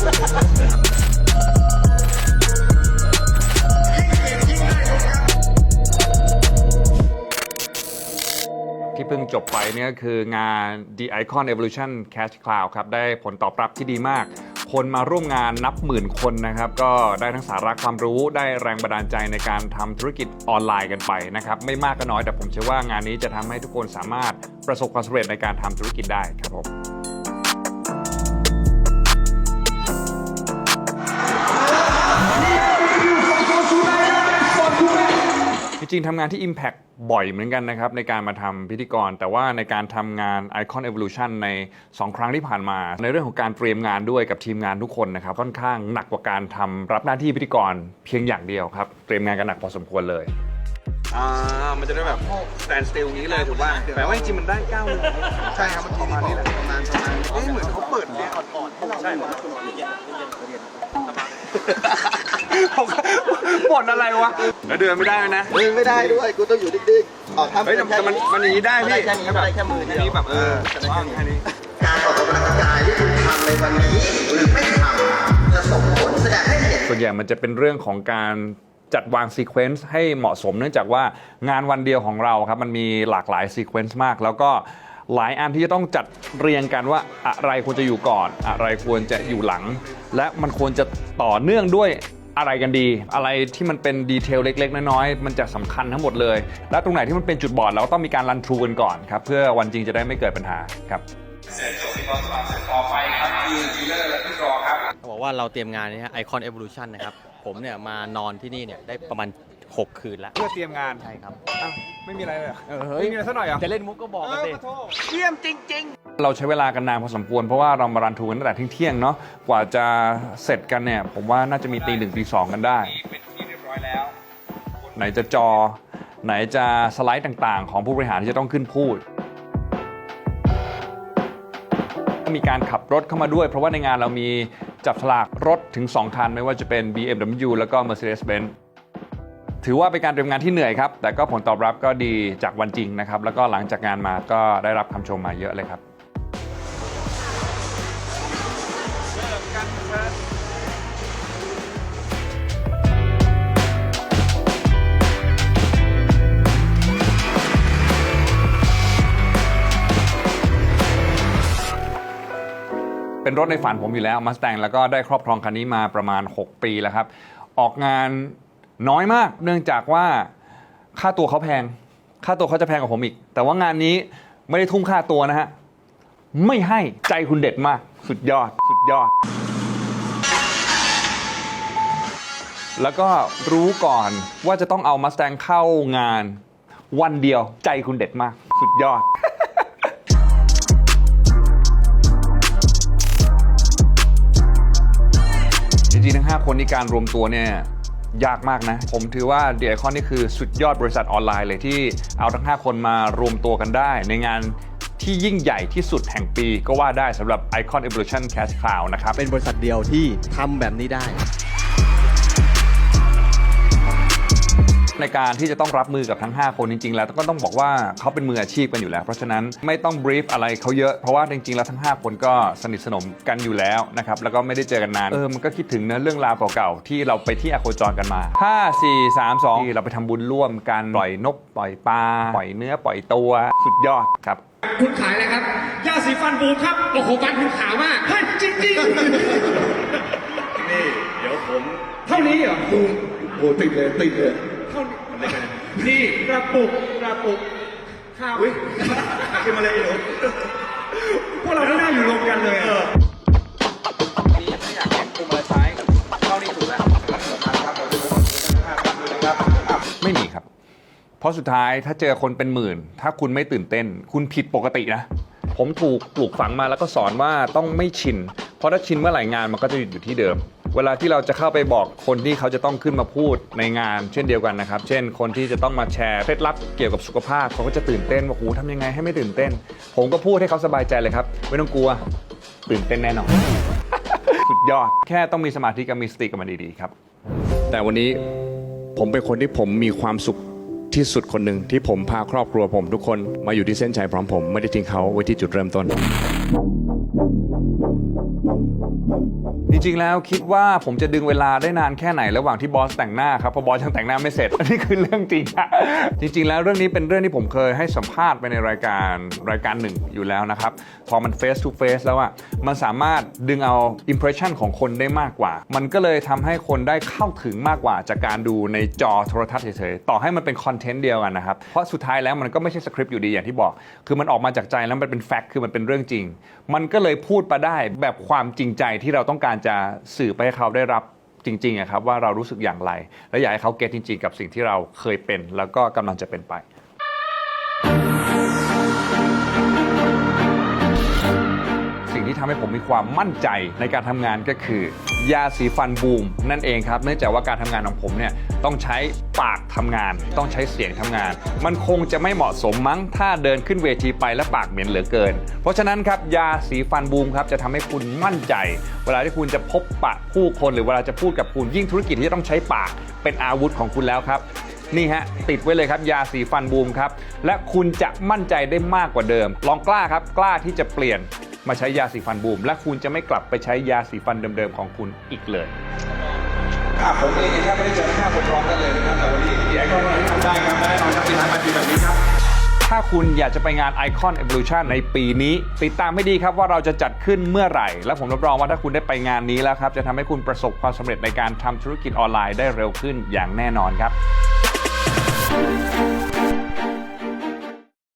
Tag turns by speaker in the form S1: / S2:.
S1: ที่เพิ่งจบไปเนี่ยคืองาน The Icon Evolution Cash Cloud ครับ ได้ผลตอบรับที่ดีมาก คนมาร่วมงานนับหมื่นคนนะครับ ก็ได้ทั้งสาระความรู้ได้แรงบันดาลใจในการทำธุรกิจออนไลน์กันไปนะครับ ไม่มากก็น้อยแต่ผมเชื่อว่างานนี้จะทำให้ทุกคนสามารถประสบความสำเร็จในการทำธุรกิจได้ครับผม จริงๆทำงานที่ Impact บ่อยเหมือนกันนะครับ ในการมาทำพิธีกร แต่ว่าในการทำงาน Icon Evolution ใน 2 ครั้งที่ผ่านมา ในเรื่องของการเตรียมงานด้วยกับทีมงานทุกคนนะครับ ค่อนข้างหนักกว่าการทำรับหน้าที่พิธีกรเพียงอย่างเดียวครับ เตรียมงานกันหนักพอสมควรเลย
S2: อ่า มันจะได้แบบ stand still อย่างนี้เลยถูกป่ะแต่ว่าจริงๆมันได้9โมง
S3: ใช่ครับเมื่อกี้
S2: ประมาณนี้แหละ
S3: ประมาณประมาณ
S2: เอ๊ะเหมือนเขาเปิดเรียนก่อนๆให้เราใช่ไหม ผมบ่นอะไรวะแล้วเดินไม่ได้นะ
S3: มึงไม่ได้ด้วย กูต้องอยู่ดิ้งๆอ๋อทำ
S2: เฮ้ยแต่แต่มันมันอย่างนี้ได้พี่
S3: ได้แค่นี้ได้แค่มือเดี
S2: แค่
S3: ยว
S2: นี้แบบเออ
S3: จะได้แค่นี้
S2: แค่นี้
S3: การออกกำลังกายที่คุณทำในวันนี้หรือไม่ทำจะส่งผลแสดงให้เห็น
S1: ส่วนใหญ่มันจะเป็นเรื่องของการจัดวางซีเควนซ์ให้เหมาะสมเนื่องจากว่างานวันเดียวของเราครับมันมีหลากหลายซีเควนซ์มาก แล้วก็หลายอันที่จะต้องจัดเรียงกันว่าอะไรควรจะอยู่ก่อน อะไรควรจะอยู่หลัง และมันควรจะต่อเนื่องด้วย อะไรกันดี อะไรที่มันเป็นดีเทลเล็ก ๆ น้อยๆมันจะสำคัญทั้งหมดเลย และตรงไหนที่มันเป็นจุดบอดเราก็ต้องมีการรันทรูกันก่อนครับเพื่อวันจริงจะได้ไม่เกิดปัญหาครับ
S4: เขาบอกว่าเราเตรียมงานนี้ฮะ Icon Evolution นะครับ ผมเนี่ยมานอนที่นี่เนี่ยได้ประมาณ 6 คืนแล้ว
S1: เพื่อเตรียมงาน
S4: ใช่ครับ
S1: อ้าวไม่มีอะไรเลยเหรอ
S4: เออเฮ้ย
S1: ไม่มีอะไรสักหน่อยเหรอ
S4: จะเล่นมุกก็บอกกันสิ
S2: เยี่ยมจริง
S1: เราใช้เวลากันนานพอสมควรเพราะว่าเรามารันทูกันตั้งแต่เที่ยงๆเนาะกว่าจะเสร็จกันเนี่ยผมว่าน่าจะมีตีหนึ่งตีสองกันได้
S2: เป็นที่เรียบร้อยแล้ว
S1: ไหนจะจอ ไหนจะสไลด์ต่างๆ ของผู้บริหารที่จะต้องขึ้นพูด มีการขับรถเข้ามาด้วย เพราะว่าในงานเรามีจับฉลากรถถึง 2 คัน ไม่ว่าจะเป็น BMW แล้วก็ Mercedes-Benz ถือว่าเป็นการเตรียมงานที่เหนื่อยครับ แต่ก็ผลตอบรับก็ดีจากวันจริงนะครับ แล้วก็หลังจากงานมาก็ได้รับคำชมมาเยอะเลยครับเป็นรถในฝันผมอยู่แล้วมาส t ต n แล้วก็ได้ครอบครองคันนี้มาประมาณ 6 ปีแล้วครับ ออกงาน น้อยมาก เนื่องจากว่าค่าตัวเขาแพง ค่าตัวเขาจะแพงกว่าผมอีก แต่ว่างานนี้ไม่ได้ทุ่มค่าตัวนะฮะ ไม่ให้ใจคุณเด็ดมาก สุดยอด สุดยอด แล้วก็รู้ก่อนว่าจะต้องเอามาส t ต n เข้างาน วันเดียวใจคุณเด็ดมาก สุดยอดจริงๆทั้ง 5 คนในการรวมตัวเนี่ย ยากมากนะ ผมถือว่าเดียคอนนี่คือสุดยอดบริษัทออนไลน์เลยที่เอาทั้ง 5 คนมารวมตัวกันได้ ในงานที่ยิ่งใหญ่ที่สุดแห่งปีก็ว่าได้สำหรับ Icon Evolution Cash Cloud นะครับ
S4: เป็นบริษัทเดียวที่ทำแบบนี้ได้
S1: ในการที่จะต้องรับมือกับทั้ง 5 คนจริง ๆ แล้วก็ต้องบอกว่าเขาเป็นมืออาชีพกันอยู่แล้ว เพราะฉะนั้นไม่ต้องบรีฟอะไรเขาเยอะเพราะว่าจริง ๆ แล้วทั้ง 5 คนก็สนิทสนมกันอยู่แล้วนะครับแล้วก็ไม่ได้เจอกันนานเออมันก็คิดถึงเนะเรื่องราวเก่าๆที่เราไปที่อโคจรกันมา 5 4 3 2ที่เราไปทำบุญร่วมกันปล่อยนกปล่อยปลาปล่อยเนื้อปล่อยตัวสุดยอดครับ
S5: คุณขายอะไรครับ ยาสีฟันบูมครับ โอ้โหฟันคุณขาวมากเฮ้ยจริงจริง
S6: นี่ เดี๋ยวผม
S5: ๆเท่านี้เหรอ
S6: โอ้โหติดเลยติดเลย
S5: เท่านี้ นี่กระปุกกระปุกข้าว
S6: อุ้ยขึ้นมาเลยไอ้หนู
S5: พวกเราไม่น่าอยู่รวมกันเลยอะ
S2: นี่ถ้าอยากเห็นคุมอะไรซ้ายเข้านี่ถูกแล้ว
S1: ไม่มีครับ เพราะสุดท้ายถ้าเจอคนเป็นหมื่น ถ้าคุณไม่ตื่นเต้น คุณผิดปกตินะ ผมถูกปลูกฝังมาแล้วก็สอนว่าต้องไม่ชิน เพราะถ้าชินเมื่อไหร่งานมันก็จะหยุดอยู่ที่เดิม เวลาที่เราจะเข้าไปบอกคนที่เขาจะต้องขึ้นมาพูดในงาน เช่นเดียวกันนะครับ เช่น คนที่จะต้องมาแชร์เคล็ดลับเกี่ยวกับสุขภาพเขาก็จะตื่นเต้นว่าโอ้ทำยังไงให้ไม่ตื่นเต้น ผมก็พูดให้เขาสบายใจเลยครับ ไม่ต้องกลัวตื่นเต้นแน่นอนสุดยอดแค่ต้องมีสมาธิกับมีสติกับมันดีๆครับ แต่วันนี้ผมเป็นคนที่ผมมีความสุขที่สุดคนหนึ่งที่ผมพาครอบครัวผมทุกคนมาอยู่ที่เส้นชัยพร้อมผม ไม่ได้ทิ้งเขาไว้ที่จุดเริ่มต้น จริงๆแล้วคิดว่าผมจะดึงเวลาได้นานแค่ไหนระหว่างที่บอสแต่งหน้าครับเพราะบอสยังแต่งหน้าไม่เสร็จอันนี้คือเรื่องจริงอะจริง ๆ แล้วเรื่องนี้เป็นเรื่องที่ผมเคยให้สัมภาษณ์ไปในรายการรายการหนึ่งอยู่แล้วนะครับ พอมัน face to face แล้วอะมันสามารถดึงเอา impression ของคนได้มากกว่า มันก็เลยทำให้คนได้เข้าถึงมากกว่าจากการดูในจอโทรทัศน์เฉยๆต่อให้มันเป็นคอนเทนต์เดียวกันนะครับเพราะสุดท้ายแล้วมันก็ไม่ใช่สคริปต์อยู่ดีอย่างที่บอก คือมันออกมาจากใจแล้วมันเป็นแฟกต์คือมันเป็นเรื่องจริง มันก็เลยพูดมาได้แบบความจริงใจที่เราต้องการจะสื่อไปให้เขาได้รับจริงๆอะครับว่าเรารู้สึกอย่างไร และอยากให้เขาเก็ตจริงๆ กับสิ่งที่เราเคยเป็น แล้วก็กำลังจะเป็นไป ที่ทำให้ผมมีความมั่นใจในการทำงานก็คือ ยาสีฟันบูมนั่นเองครับเนื่องจากว่าการทำงานของผมเนี่ยต้องใช้ปากทำงาน ต้องใช้เสียงทำงาน มันคงจะไม่เหมาะสมมั้งถ้าเดินขึ้นเวทีไปแล้วปากเหม็นเหลือเกิน เพราะฉะนั้นครับยาสีฟันบูมครับจะทำให้คุณมั่นใจ เวลาที่คุณจะพบปะผู้คนหรือเวลาจะพูดกับคุณยิ่งธุรกิจที่ต้องใช้ปากเป็นอาวุธของคุณแล้วครับนี่ฮะติดไว้เลยครับยาสีฟันบูมครับ และคุณจะมั่นใจได้มากกว่าเดิม ลองกล้าครับ กล้าที่จะเปลี่ยน มาใช้ยาสีฟันบูม และคุณจะไม่กลับไปใช้ยาสีฟันเดิมๆของคุณอีกเลย
S2: ผมเองแทบไม่ได้เจอหน้าคนพร้อมกันเลยนะครับแต่วันนี้พี่ไอ้ก็ทำได้ครับและแน่นอนครับที่ทำมาดีแบบนี้ครับ
S1: ถ้าคุณอยากจะไปงาน Icon Evolution ในปีนี้ ติดตามให้ดีครับว่าเราจะจัดขึ้นเมื่อไหร่ และผมรับรองว่าถ้าคุณได้ไปงานนี้แล้วครับ จะทำให้คุณประสบความสำเร็จในการทำธุรกิจออนไลน์ได้เร็วขึ้นอย่างแน่นอนครับ